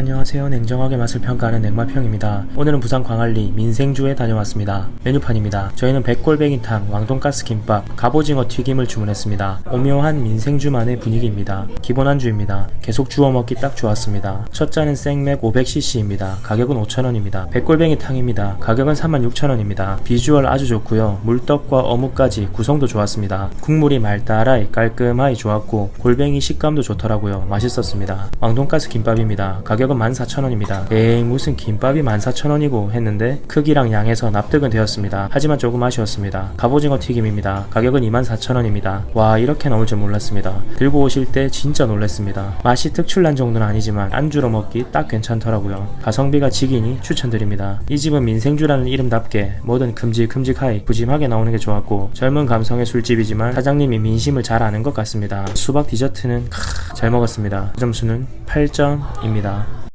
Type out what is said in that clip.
안녕하세요. 냉정하게 맛을 평가하는 냉마평입니다. 오늘은 부산 광안리 민생주에 다녀왔습니다. 메뉴판입니다. 저희는 백골뱅이탕, 왕돈가스 김밥, 갑오징어 튀김을 주문했습니다. 오묘한 민생주만의 분위기입니다. 기본 안주입니다. 계속 주워 먹기 딱 좋았습니다. 첫 잔은 생맥 500cc입니다. 가격은 5,000원입니다. 백골뱅이탕입니다. 가격은 36,000원입니다. 비주얼 아주 좋고요. 물떡과 어묵까지 구성도 좋았습니다. 국물이 말달하이 깔끔하이 좋았고 골뱅이 식감도 좋더라고요. 맛있었습니다. 왕돈가스 김밥입니다. 가격 은 14,000원입니다. 에이 무슨 김밥이 14,000원이고 했는데 크기랑 양에서 납득은 되었습니다. 하지만 조금 아쉬웠습니다. 갑오징어 튀김입니다. 가격은 24,000원입니다. 와 이렇게 나올 줄 몰랐습니다. 들고 오실 때 진짜 놀랐습니다. 맛이 특출난 정도는 아니지만 안주로 먹기 딱 괜찮더라고요. 가성비가 지기니 추천드립니다. 이 집은 민생주라는 이름답게 뭐든 큼직큼직하이 푸짐하게 나오는 게 좋았고 젊은 감성의 술집이지만 사장님이 민심을 잘 아는 것 같습니다. 수박 디저트는 크, 잘 먹었습니다. 점수는 8점입니다.